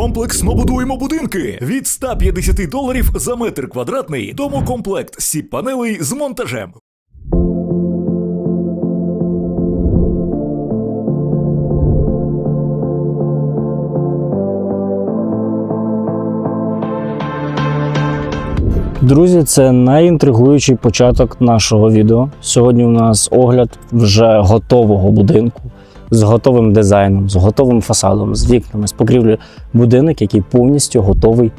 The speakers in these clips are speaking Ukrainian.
Комплексно будуємо будинки від 150 доларів за метр квадратний. Домокомплект сіп панелей з монтажем. Друзі, це найінтригуючий початок нашого відео. Сьогодні у нас огляд вже готового будинку з готовим дизайном, з готовим фасадом, з вікнами, з покрівлею. Будинок, який повністю готовий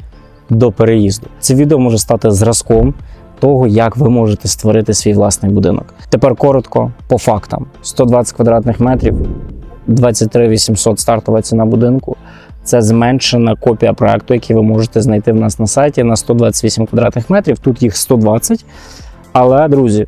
до переїзду. Це відео може стати зразком того, як ви можете створити свій власний будинок. Тепер коротко по фактам: 120 квадратних метрів, 23 800 стартова ціна будинку. Це зменшена копія проекту, який ви можете знайти в нас на сайті на 128 квадратних метрів. Тут їх 120. Але, друзі,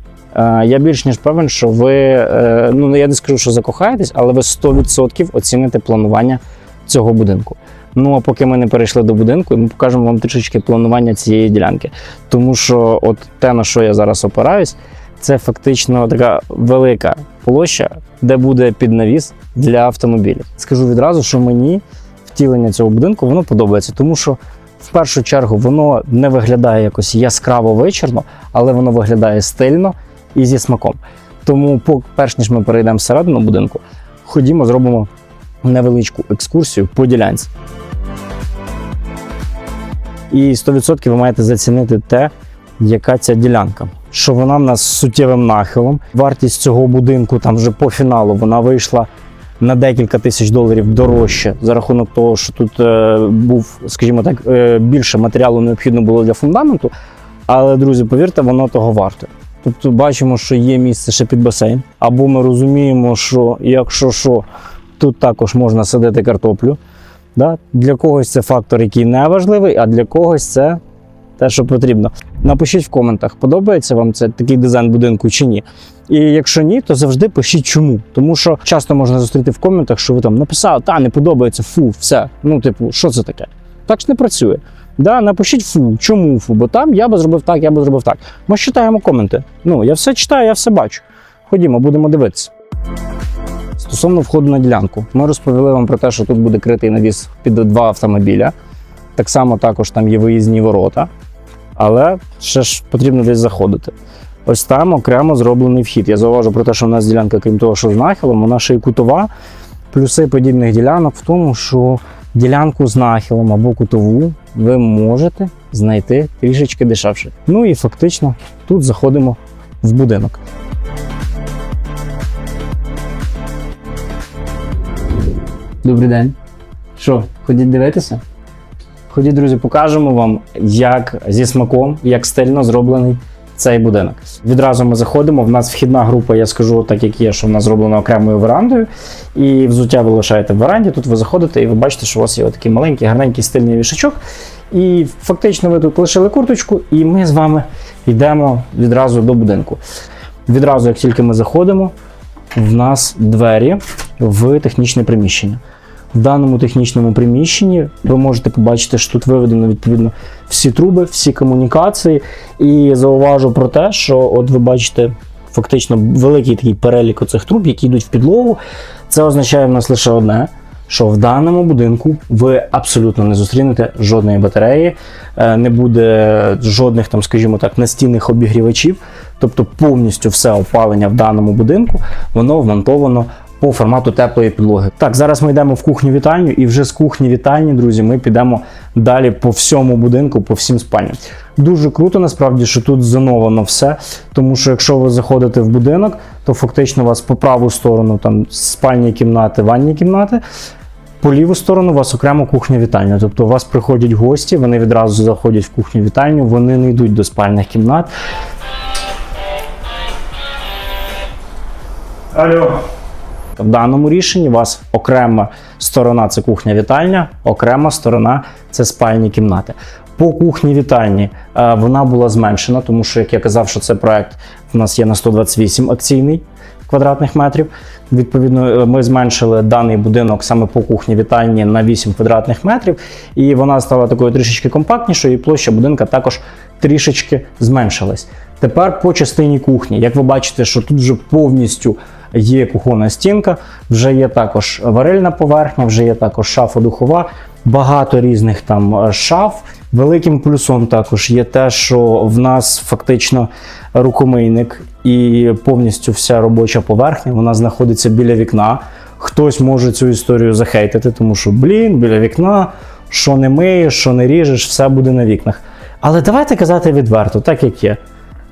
я більш ніж певен, що ви, е, ну я не скажу, що закохаєтесь, але ви 100% оціните планування цього будинку. Ну а поки ми не перейшли до будинку, ми покажемо вам трішечки планування цієї ділянки. Тому що, от те, на що я зараз опираюсь, це фактично така велика площа, де буде піднавіс для автомобілів. Скажу відразу, що мені втілення цього будинку воно подобається, тому що в першу чергу воно не виглядає якось яскраво вечірно, але воно виглядає стильно і зі смаком. Тому, перш ніж ми перейдемо всередину будинку, ходімо, зробимо невеличку екскурсію по ділянці. І 100% ви маєте зацінити те, яка ця ділянка. Що вона в нас з суттєвим нахилом. Вартість цього будинку там вже по фіналу вона вийшла на декілька тисяч доларів дорожче за рахунок того, що тут е, був, скажімо так, е, більше матеріалу необхідно було для фундаменту. Але, друзі, повірте, воно того варте. Тобто бачимо, що є місце ще під басейн, або ми розуміємо, що якщо що, тут також можна садити картоплю. Да? Для когось це фактор, який не важливий, а для когось це те, що потрібно. Напишіть в коментах, подобається вам це такий дизайн будинку чи ні. І якщо ні, то завжди пишіть чому. Тому що часто можна зустріти в коментах, що ви там написали, та не подобається, фу, все. Ну, типу, що це таке? Так ж не працює. Да, напишіть фу, чому фу, бо там я би зробив так, я би зробив так. Ми читаємо коменти. Ну, я все читаю, я все бачу. Ходімо, будемо дивитися. Стосовно входу на ділянку, ми розповіли вам про те, що тут буде критий навіс під два автомобіля. Так само також там є виїзні ворота, але ще ж потрібно десь заходити. Ось там окремо зроблений вхід. Я зауважу про те, що в нас ділянка, крім того, що з нахилом, вона ще й кутова. Плюси подібних ділянок в тому, що ділянку з нахилом або кутову ви можете знайти трішечки дешевше. Ну і фактично тут заходимо в будинок. Добрий день. Що, ходіть дивитися? Ходіть, друзі, покажемо вам, як зі смаком, як стильно зроблений цей будинок. Відразу ми заходимо. В нас вхідна група, я скажу так, як є, що в нас зроблена окремою верандою. І взуття ви лишаєте в веранді. Тут ви заходите і ви бачите, що у вас є такий маленький, гарненький стильний вішачок. І фактично ви тут лишили курточку, і ми з вами йдемо відразу до будинку. Відразу, як тільки ми заходимо, в нас двері в технічне приміщення. В даному технічному приміщенні ви можете побачити, що тут виведено відповідно всі труби, всі комунікації. І зауважу про те, що от ви бачите фактично великий такий перелік оцих труб, які йдуть в підлогу. Це означає в нас лише одне. Що в даному будинку ви абсолютно не зустрінете жодної батареї, е, не буде жодних там, скажімо так, настінних обігрівачів. Тобто повністю все опалення в даному будинку воно вмонтовано по формату теплої підлоги. Так, зараз ми йдемо в кухню вітальню, і вже з кухні вітальні, друзі, ми підемо далі по всьому будинку, по всім спальням. Дуже круто, насправді, що тут зоновано все. Тому що якщо ви заходите в будинок, то фактично у вас по праву сторону там спальні кімнати, ванні кімнати. По ліву сторону у вас окремо кухня вітальня. Тобто у вас приходять гості, вони відразу заходять в кухню вітальню, вони не йдуть до спальних кімнат. Алло. В даному рішенні у вас окрема сторона це кухня-вітальня, окрема сторона це спальні кімнати. По кухні вітальні е, вона була зменшена, тому що, як я казав, що це проект в нас є на 128 акційний квадратних метрів. Відповідно, е, ми зменшили даний будинок саме по кухні вітальні на 8 квадратних метрів, і вона стала такою трішечки компактнішою, і площа будинка також трішечки зменшилась. Тепер по частині кухні, як ви бачите, що тут вже повністю є кухонна стінка, вже є також варильна поверхня, вже є також шафа духова. багато різних там е, шаф. Великим плюсом також є те, що в нас фактично рукомийник і повністю вся робоча поверхня вона знаходиться біля вікна. Хтось може цю історію захейтити, тому що, блін, біля вікна, що не миєш, що не ріжеш, все буде на вікнах. Але давайте казати відверто, так як є.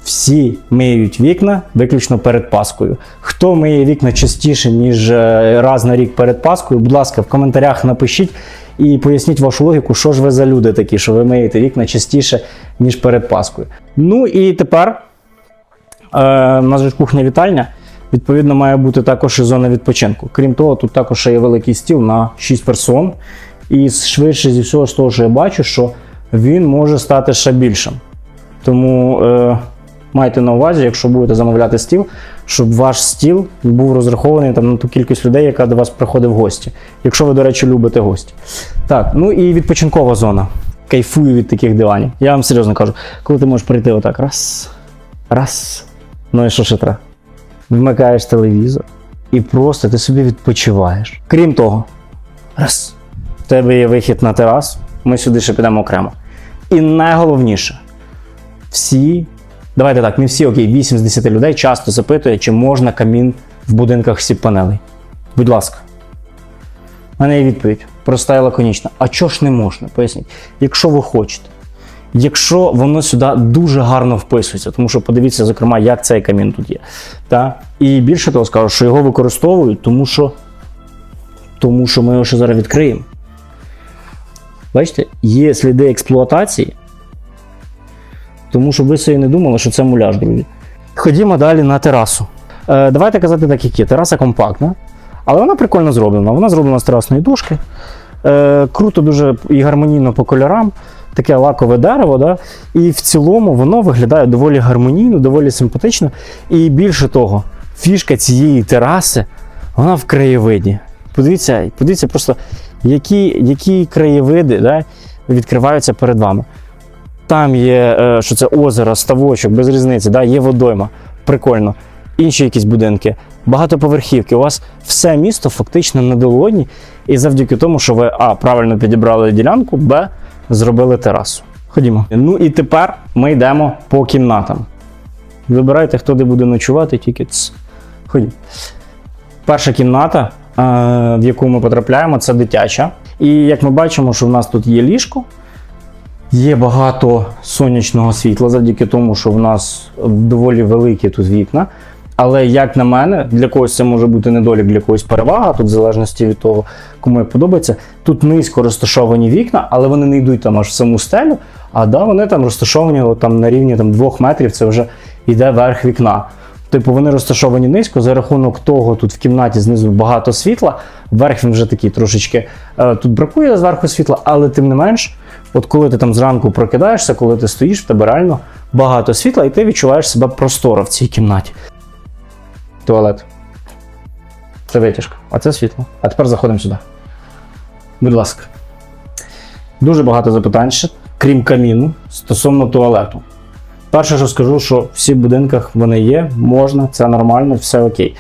Всі миють вікна виключно перед Паскою. Хто миє вікна частіше, ніж е, раз на рік перед Паскою, будь ласка, в коментарях напишіть і поясніть вашу логіку, що ж ви за люди такі, що ви миєте вікна частіше, ніж перед Паскою. Ну і тепер е, у нас же кухня-вітальня. Відповідно, має бути також і зона відпочинку. Крім того, тут також є великий стіл на 6 персон. І швидше зі всього, з того, що я бачу, що він може стати ще більшим. Тому е, майте на увазі, якщо будете замовляти стіл, щоб ваш стіл був розрахований там, на ту кількість людей, яка до вас приходить в гості. Якщо ви, до речі, любите гості. Так, ну і відпочинкова зона. Кайфую від таких диванів. Я вам серйозно кажу, коли ти можеш прийти отак, раз, раз. Ну і що ще треба? Вмикаєш телевізор і просто ти собі відпочиваєш. Крім того, раз. В тебе є вихід на терасу, ми сюди ще підемо окремо. І найголовніше, всі, давайте так, не всі, окей, 8 з 10 людей часто запитує, чи можна камін в будинках сіп панелей. Будь ласка. У мене є відповідь. Проста і лаконічна. А чого ж не можна? Поясніть. Якщо ви хочете. Якщо воно сюди дуже гарно вписується, тому що подивіться, зокрема, як цей камін тут є. Та? І більше того скажу, що його використовують, тому що, тому що ми його ще зараз відкриємо. Бачите, є сліди експлуатації, тому що ви собі не думали, що це муляж, друзі. Ходімо далі на терасу. Е, давайте казати так, як є. Тераса компактна, але вона прикольно зроблена. Вона зроблена з терасної дошки. Е, круто дуже і гармонійно по кольорам. Таке лакове дерево, да? і в цілому воно виглядає доволі гармонійно, доволі симпатично. І більше того, фішка цієї тераси, вона в краєвиді. Подивіться, подивіться просто, які, які краєвиди да, відкриваються перед вами. Там є, е, що це озеро, ставочок, без різниці, да, є водойма. Прикольно. Інші якісь будинки, багатоповерхівки. У вас все місто фактично на долоні, і завдяки тому, що ви А, правильно підібрали ділянку, Б, зробили терасу. Ходімо. Ну і тепер ми йдемо по кімнатам. Вибирайте, хто де буде ночувати, тільки ц. Ходімо. Перша кімната, е, в яку ми потрапляємо, це дитяча. І як ми бачимо, що в нас тут є ліжко, є багато сонячного світла завдяки тому, що в нас доволі великі тут вікна. Але як на мене, для когось це може бути недолік, для когось перевага, тут в залежності від того, кому як подобається. Тут низько розташовані вікна, але вони не йдуть там аж в саму стелю, а да, вони там розташовані от, там, на рівні там, двох метрів, це вже йде верх вікна. Типу вони розташовані низько, за рахунок того, тут в кімнаті знизу багато світла, верх він вже такий трошечки. Е, тут бракує зверху світла, але тим не менш, от коли ти там зранку прокидаєшся, коли ти стоїш, в тебе реально багато світла, і ти відчуваєш себе просторо в цій кімнаті. Туалет. Це витяжка, а це світло. А тепер заходимо сюди. Будь ласка. Дуже багато запитань ще, крім каміну, стосовно туалету. Перше, що скажу, що в всіх будинках вони є, можна, це нормально, все окей.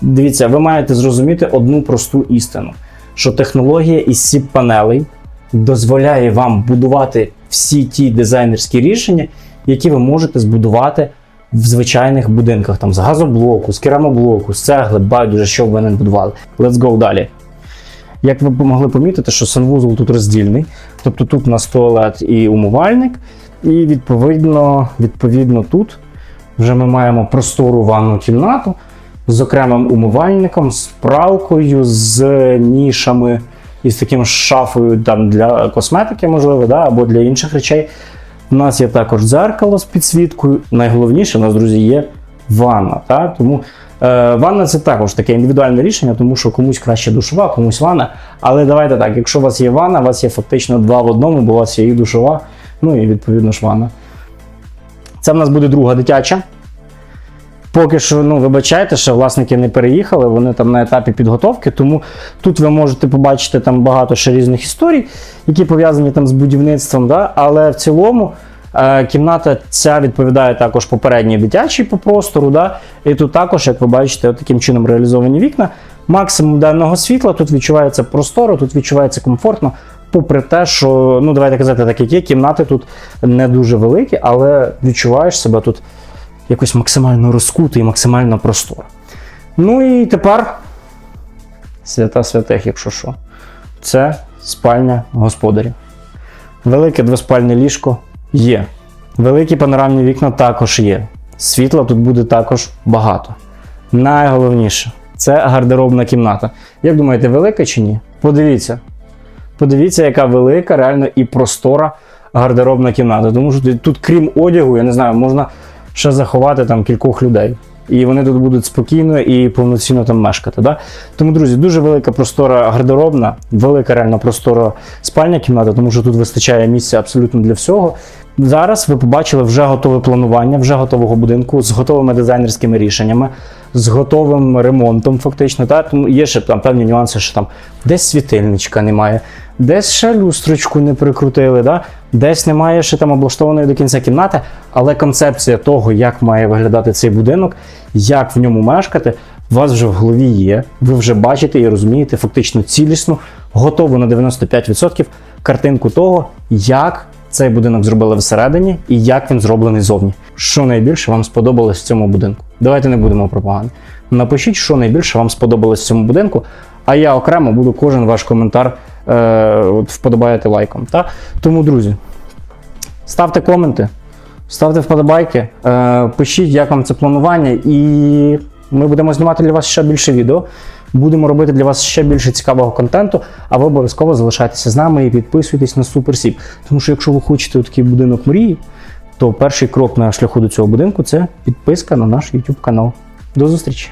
Дивіться, ви маєте зрозуміти одну просту істину: що технологія із сіп панелей дозволяє вам будувати всі ті дизайнерські рішення, які ви можете збудувати в звичайних будинках, там з газоблоку, з керамоблоку, з цегли, байдуже, що ви не будували. Let's go далі. Як ви могли помітити, що санвузол тут роздільний, тобто тут у нас туалет і умивальник, і відповідно, відповідно тут вже ми маємо простору ванну кімнату з окремим умивальником, з пралкою, з нішами і з таким шафою там, для косметики, можливо, да, або для інших речей. У нас є також дзеркало з підсвіткою. Найголовніше, у нас, друзі, є ванна. Та? Тому е, ванна це також таке індивідуальне рішення, тому що комусь краще душова, комусь ванна. Але давайте так, якщо у вас є ванна, у вас є фактично два в одному, бо у вас є і душова, ну і відповідно ж ванна. Це в нас буде друга дитяча. Поки що, ну, вибачайте, що власники не переїхали, вони там на етапі підготовки, тому тут ви можете побачити там багато ще різних історій, які пов'язані там з будівництвом. Да? Але в цілому е, кімната ця відповідає також попередній дитячій по простору. Да? І тут також, як ви бачите, от таким чином реалізовані вікна. Максимум денного світла, тут відчувається просторо, тут відчувається комфортно. попри те, що, ну давайте казати, так як є, кімнати тут не дуже великі, але відчуваєш себе тут якось максимально розкуто і максимально просторо. Ну і тепер свята святих, якщо що. Це спальня господарів. Велике двоспальне ліжко є. Великі панорамні вікна також є. Світла тут буде також багато. Найголовніше це гардеробна кімната. Як думаєте, велика чи ні? Подивіться. Подивіться, яка велика, реально і простора гардеробна кімната. Тому що тут, крім одягу, я не знаю, можна ще заховати там кількох людей. І вони тут будуть спокійно і повноцінно там мешкати. Да? Тому, друзі, дуже велика простора гардеробна, велика реально простора спальня кімната, тому що тут вистачає місця абсолютно для всього. Зараз ви побачили вже готове планування, вже готового будинку з готовими дизайнерськими рішеннями, з готовим ремонтом, фактично. Та? Тому є ще там певні нюанси, що там десь світильничка немає, десь ще люстрочку не прикрутили, да? десь немає ще там облаштованої до кінця кімнати, але концепція того, як має виглядати цей будинок, як в ньому мешкати, у вас вже в голові є. Ви вже бачите і розумієте фактично цілісну, готову на 95% картинку того, як цей будинок зробили всередині і як він зроблений зовні. Що найбільше вам сподобалось в цьому будинку? Давайте не будемо про погане. Напишіть, що найбільше вам сподобалось в цьому будинку, а я окремо буду кожен ваш коментар е, от, вподобаяти лайком. Та? Тому, друзі, ставте коменти, ставте вподобайки, е, пишіть, як вам це планування, і ми будемо знімати для вас ще більше відео. Будемо робити для вас ще більше цікавого контенту, а ви обов'язково залишайтеся з нами і підписуйтесь на Суперсіп. Тому що якщо ви хочете такий будинок мрії, то перший крок на шляху до цього будинку це підписка на наш YouTube канал. До зустрічі!